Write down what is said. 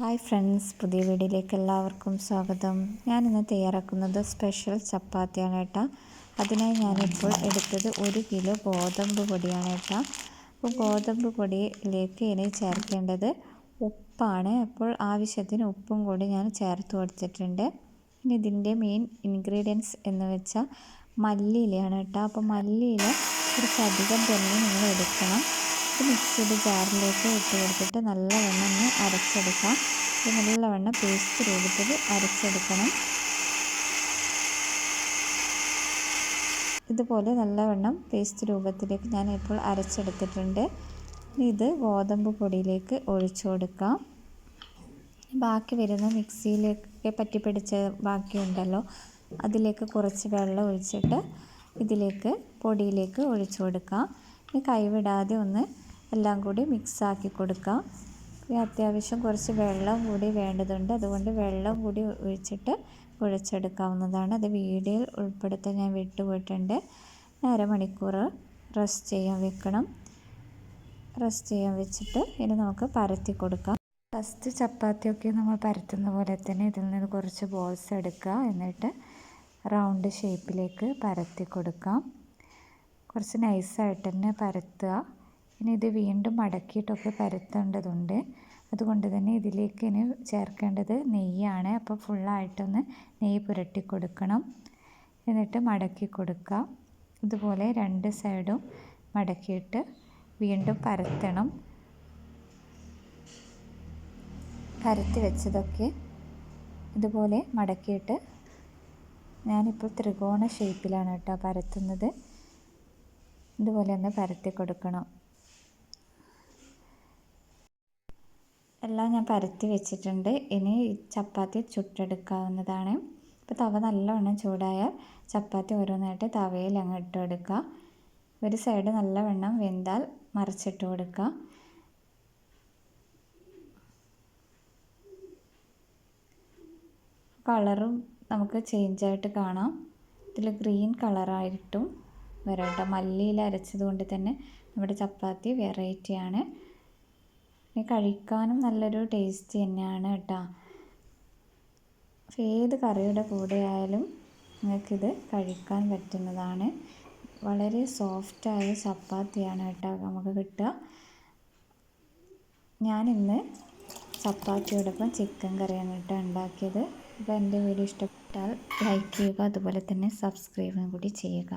Hi friends പുതിയ വീഡിയോയിലേക്ക് എല്ലാവർക്കും സ്വാഗതം. ഞാൻ ഇന്ന് തയ്യാറാക്കുന്നത് സ്പെഷ്യൽ ചപ്പാത്തിയാണ് കേട്ടോ. അതിനായി ഞാനിപ്പോൾ എടുത്തത് ഒരു കിലോ ഗോതമ്പ് പൊടിയാണ് കേട്ടോ. അപ്പോൾ ഗോതമ്പ് പൊടിയിലേക്ക് ഇനി ചേർക്കേണ്ടത് ഉപ്പാണ്. അപ്പോൾ ആവശ്യത്തിന് ഉപ്പും കൂടി ഞാൻ ചേർത്ത് കൊടുത്തിട്ടുണ്ട്. ഇനി ഇതിന്റെ മെയിൻ ഇൻഗ്രീഡിയൻസ് എന്ന് വെച്ചാൽ മല്ലിയിലയാണ് കേട്ടോ. അപ്പോൾ മല്ലിയില കുറച്ചധികം തന്നെ നിങ്ങൾ എടുക്കണം. ഇത് മിക്സിയുടെ ജാറിലേക്ക് ഇട്ട് കൊടുത്തിട്ട് നല്ലവണ്ണം ഒന്ന് അരച്ചെടുക്കാം. ഇത് നല്ലവണ്ണം പേസ്റ്റ് രൂപത്തിൽ അരച്ചെടുക്കണം. ഇതുപോലെ നല്ലവണ്ണം പേസ്റ്റ് രൂപത്തിലേക്ക് ഞാൻ ഇപ്പോൾ അരച്ചെടുത്തിട്ടുണ്ട്. ഇത് ഗോതമ്പ് പൊടിയിലേക്ക് ഒഴിച്ചു കൊടുക്കാം. ബാക്കി വരുന്ന മിക്സിയിലേക്ക് പറ്റി പിടിച്ച ബാക്കിയുണ്ടല്ലോ അതിലേക്ക് കുറച്ച് വെള്ളം ഒഴിച്ചിട്ട് ഇതിലേക്ക് പൊടിയിലേക്ക് ഒഴിച്ചു കൊടുക്കാം. ഇനി കൈവിടാതെ ഒന്ന് എല്ലാം കൂടി മിക്സാക്കി കൊടുക്കാം. അത്യാവശ്യം കുറച്ച് വെള്ളം കൂടി വേണ്ടതുണ്ട്. അതുകൊണ്ട് വെള്ളം കൂടി ഒഴിച്ചിട്ട് കുഴച്ചെടുക്കാവുന്നതാണ്. അത് വീഡിയോയിൽ ഉൾപ്പെടുത്താൻ ഞാൻ വിട്ടുപോയിട്ടുണ്ട്. അരമണിക്കൂർ റെസ്റ്റ് ചെയ്യാൻ വെക്കണം. റെസ്റ്റ് ചെയ്യാൻ വെച്ചിട്ട് ഇനി നമുക്ക് പരത്തി കൊടുക്കാം. ഫസ്റ്റ് ചപ്പാത്തിയൊക്കെ നമ്മൾ പരത്തുന്ന പോലെ തന്നെ ഇതിൽ നിന്ന് കുറച്ച് ബോൾസ് എടുക്കുക. എന്നിട്ട് റൗണ്ട് ഷേപ്പിലേക്ക് പരത്തി കൊടുക്കാം. കുറച്ച് നൈസായിട്ട് തന്നെ പരത്തുക. ഇനി ഇത് വീണ്ടും മടക്കിയിട്ടൊക്കെ പരത്തേണ്ടതുണ്ട്. അതുകൊണ്ട് തന്നെ ഇതിലേക്ക് ഇനി ചേർക്കേണ്ടത് നെയ്യാണ്. അപ്പോൾ ഫുള്ളായിട്ടൊന്ന് നെയ്യ് പുരട്ടി കൊടുക്കണം. എന്നിട്ട് മടക്കി കൊടുക്കുക ഇതുപോലെ രണ്ട് സൈഡും മടക്കിയിട്ട് വീണ്ടും പരത്തണം. പരത്തി വെച്ചതൊക്കെ ഇതുപോലെ മടക്കിയിട്ട് ഞാനിപ്പോൾ ത്രികോണ ഷേപ്പിലാണ് കേട്ടോ പരത്തുന്നത്. ഇതുപോലെ ഒന്ന് പരത്തി കൊടുക്കണം. എല്ലാം ഞാൻ പരത്തി വെച്ചിട്ടുണ്ട്. ഇനി ചപ്പാത്തി ചുട്ടെടുക്കാവുന്നതാണ്. ഇപ്പോൾ തവ നല്ലവണ്ണം ചൂടായാൽ ചപ്പാത്തി ഓരോന്നായിട്ട് തവയിൽ അങ്ങ് ഇട്ട് കൊടുക്കുക ഒരു സൈഡ് നല്ലവണ്ണം വെന്താൽ മറിച്ചിട്ട് കൊടുക്കുക. കളറും നമുക്ക് ചേഞ്ചായിട്ട് കാണാം. ഇതിൽ ഗ്രീൻ കളറായിട്ടും വരാം കേട്ടോ മല്ലിയിൽ അരച്ചത് കൊണ്ട് തന്നെ നമ്മുടെ ചപ്പാത്തി വെറൈറ്റിയാണ്. കഴിക്കാനും നല്ലൊരു ടേസ്റ്റ് തന്നെയാണ് കേട്ടോ. ഏത് കറിയുടെ കൂടെ ആയാലും നിങ്ങൾക്കിത് കഴിക്കാൻ പറ്റുന്നതാണ്. വളരെ സോഫ്റ്റായ ചപ്പാത്തിയാണ് കേട്ടോ നമുക്ക് കിട്ടുക. ഞാനിന്ന് ചപ്പാത്തിയോടൊപ്പം ചിക്കൻ കറിയാണ് കേട്ടോ ഉണ്ടാക്കിയത്. അപ്പോൾ എന്റെ വീഡിയോ ഇഷ്ടപ്പെട്ടാൽ ലൈക്ക് ചെയ്യുക അതുപോലെ തന്നെ സബ്സ്ക്രൈബും കൂടി ചെയ്യുക.